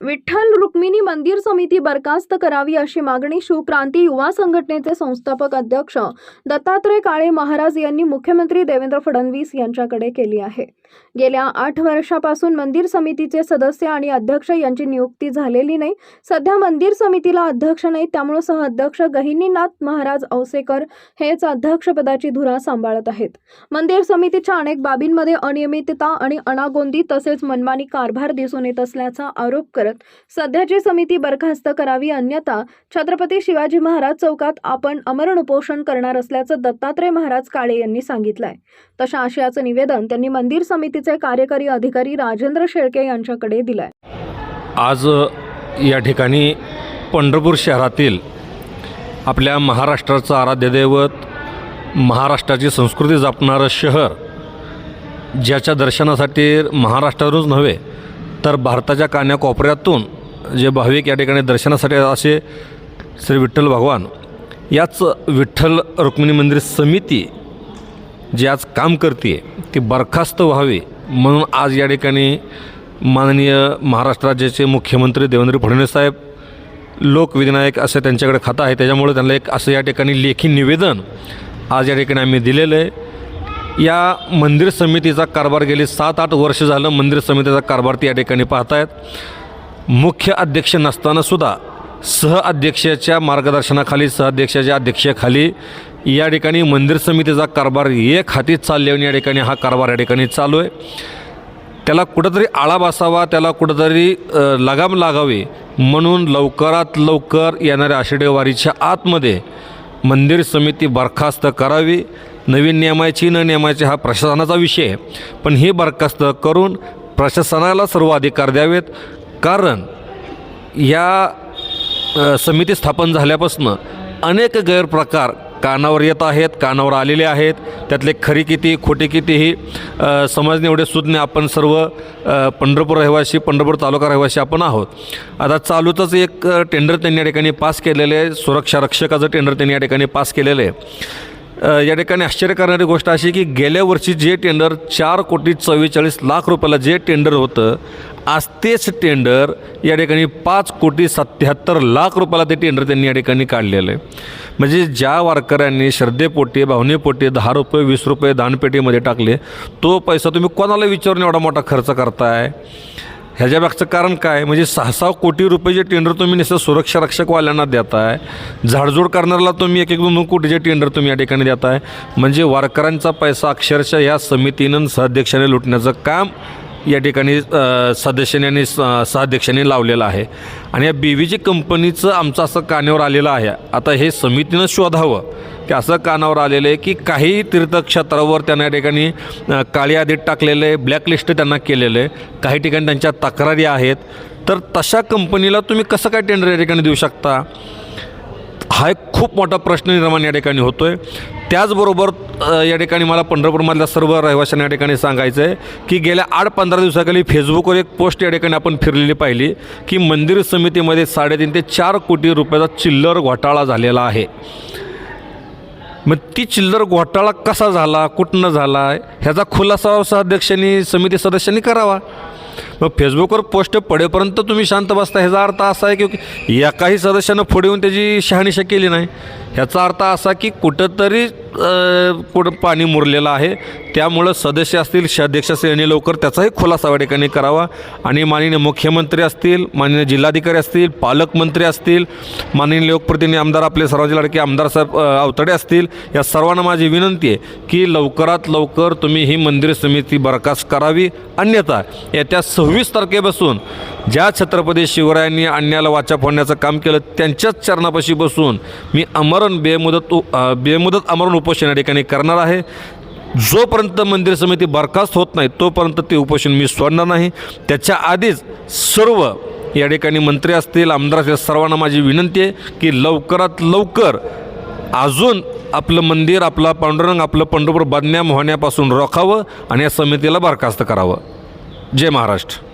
विठ्ठल रुक्मिणी मंदिर समिती बरखास्त करावी अशी मागणी शिवक्रांती युवा संघटनेचे संस्थापक अध्यक्ष दत्तात्रय काळे महाराज यांनी मुख्यमंत्री देवेंद्र फडणवीस यांच्याकडे केली आहे. गेल्या आठ वर्षापासून मंदिर समितीचे सदस्य आणि अध्यक्ष यांची नियुक्ती झालेली नाही. सध्या मंदिर समितीला अध्यक्ष नाही त्यामुळे सहअध्यक्ष गहिनीनाथ महाराज औसेकर हेच अध्यक्षपदाची धुरा सांभाळत आहेत. मंदिर समितीच्या अनेक बाबींमध्ये अनियमितता आणि अनागोंदी तसेच मनमानी कारभार दिसून येत असल्याचा आरोप करत सध्याची समिती बरखास्त करावी अन्यथा छत्रपती शिवाजी महाराज चौकात आपण अमरण उपोषण करणार असल्याचं दत्तात्रय महाराज काळे यांनी सांगितलंय. तशा आशयाचं निवेदन त्यांनी मंदिर समितीचे कार्यकारी अधिकारी राजेंद्र शेळके यांच्याकडे दिलंय. आज या ठिकाणी पंढरपूर शहरातील आपल्या महाराष्ट्राचं आराध्यदैवत महाराष्ट्राची संस्कृती जपणारं शहर ज्याच्या दर्शनासाठी महाराष्ट्रावरूनच नव्हे तर भारताच्या कान्याकोपऱ्यातून जे भाविक या ठिकाणी दर्शनासाठी असे श्री विठ्ठल भगवान याच विठ्ठल रुक्मिणी मंदिर समिती जी आज काम करते ती बरखास्त व्हावी म्हणून आज या ठिकाणी माननीय महाराष्ट्र राज्याचे मुख्यमंत्री देवेंद्र फडणवीस साहेब लोकविनायक असं त्यांच्याकडे खातं आहे. त्याच्यामुळे त्यांना एक असं या ठिकाणी लेखी निवेदन आज या ठिकाणी आम्ही दिलेलं आहे. या मंदिर समितीचा कारभार गेली सात आठ वर्ष झालं मंदिर समितीचा कारभार ते या ठिकाणी पाहतायत. मुख्य अध्यक्ष नसतानासुद्धा सहअध्यक्षाच्या मार्गदर्शनाखाली सहअध्यक्षाच्या अध्यक्षाखाली या ठिकाणी मंदिर समितीचा कारभार एक हाती आणि या ठिकाणी हा कारभार या ठिकाणी चालू आहे. त्याला कुठंतरी आळा बसावा त्याला कुठंतरी लगाम लागावी म्हणून लवकरात लवकर येणाऱ्या आषाढी वारीच्या आतमध्ये मंदिर समिती बरखास्त करावी. नवीन नियमायची न नियमायची हा प्रशासनाचा विषय आहे. पण ही बरखास्त करून प्रशासनाला सर्व अधिकार द्यावेत. कारण या समिती स्थापन झाल्यापासून अनेक गैरप्रकार कानावर येत आहेत कानावर आलेले आहेत. त्यातले खरी किती खोटी किती ही समजणे एवढे सुज्ञ आपण सर्व पंढरपूर रहिवासी पंढरपूर तालुका रहिवासी आपण आहोत. आता चालूचंच एक टेंडर त्यांनी या ठिकाणी पास केलेलं आहे. सुरक्षा रक्षकाचं टेंडर त्यांनी या ठिकाणी पास केलेलं आहे. या ठिकाणी आश्चर्य करणारी गोष्ट अशी की गेल्या वर्षी जे टेंडर चार कोटी चव्वेचाळीस लाख रुपयाला जे टेंडर होतं आज तेच टेंडर या ठिकाणी पाच कोटी सत्याहत्तर लाख रुपयाला ते टेंडर त्यांनी या ठिकाणी काढलेलं आहे. म्हणजे ज्या वारकऱ्यांनी श्रद्धेपोटी भावनेपोटी दहा रुपये वीस रुपये दानपेटीमध्ये टाकले तो पैसा तुम्ही कोणाला विचारून एवढा मोठा खर्च करताय? ह्याच्यामागचं कारण काय? म्हणजे सहा सहा कोटी रुपये जे टेंडर तुम्ही नुसतं सुरक्षा रक्षकवाल्यांना देताय. झाडझूड करणाऱ्याला तुम्ही एक एक दोन दोन कोटीचे टेंडर तुम्ही या ठिकाणी देताय. म्हणजे वारकऱ्यांचा पैसा अक्षरशः या समितीनं सहाध्यक्षाने लुटण्याचं काम या ठिकाणी सदस्याने आणि स- सहाध्यक्षाने लावलेलं आहे. आणि या बी व्ही जी कंपनीचं आमचं असं कानावर आलेलं आहे. आता हे समितीनं शोधावं. की असं कानावर आलेलं आहे की काही तीर्थक्षेत्रावर त्यांना या ठिकाणी काळी यादीत टाकलेलं आहे ब्लॅकलिस्ट त्यांना केलेलं आहे काही ठिकाणी त्यांच्या तक्रारी आहेत. तर तशा कंपनीला तुम्ही कसं काय टेंडर या ठिकाणी देऊ शकता? हा एक खूप मोठा प्रश्न निर्माण या ठिकाणी होतो आहे त्याचबरोबर या ठिकाणी मला पंढरपूरमधल्या सर्व रहिवाशांना या ठिकाणी सांगायचं आहे की गेल्या आठ पंधरा दिवसाखाली फेसबुकवर एक पोस्ट या ठिकाणी आपण फिरलेली पाहिली की मंदिर समितीमध्ये साडेतीन ते चार कोटी रुपयाचा चिल्लर घोटाळा झालेला आहे. मग ती चिल्लर घोटाळा कसा झाला कुठनं झाला ह्याचा खुलासा सहाध्यक्षांनी समिती सदस्यांनी करावा. मग फेसबुकवर पोस्ट पडेपर्यंत तुम्ही शांत बसता ह्याचा अर्थ असा आहे की एकाही सदस्यानं पुढे येऊन त्याची शहानिशा केली नाही. ह्याचा अर्थ असा की कुठंतरी कुठं पाणी मुरलेलं आहे. त्यामुळं सदस्य असतील अध्यक्ष असतील यांनी लवकर त्याचाही खुलासा या ठिकाणी करावा. आणि माननीय मुख्यमंत्री असतील माननीय जिल्हाधिकारी असतील पालकमंत्री असतील माननीय लोकप्रतिनिधी आमदार आपले सर्वांचे लाडके आमदार साहेब अवतडे असतील या सर्वांना माझी विनंती आहे की लवकरात लवकर तुम्ही ही मंदिर समिती बरखास्त करावी. अन्यथा येत्या सव्वीस तारखेपासून ज्या छत्रपती शिवरायांनी अन्याला वाचा फोडण्याचं काम केलं त्यांच्याच चरणापाशी बसून मी अमरण बेमुदत बेमुदत अमरण उपोषण या ठिकाणी करणार आहे. जोपर्यंत मंदिर समिती बरखास्त होत नाही तोपर्यंत ते उपोषण मी सोडणार नाही. त्याच्या आधीच सर्व या ठिकाणी मंत्री असतील आमदार असतील सर्वांना माझी विनंती आहे की लवकरात लवकर अजून आपलं मंदिर आपला पांडुरंग आपलं पंढरपूर बदनाम होण्यापासून रोखावं आणि या समितीला बरखास्त करावं. जय महाराष्ट्र.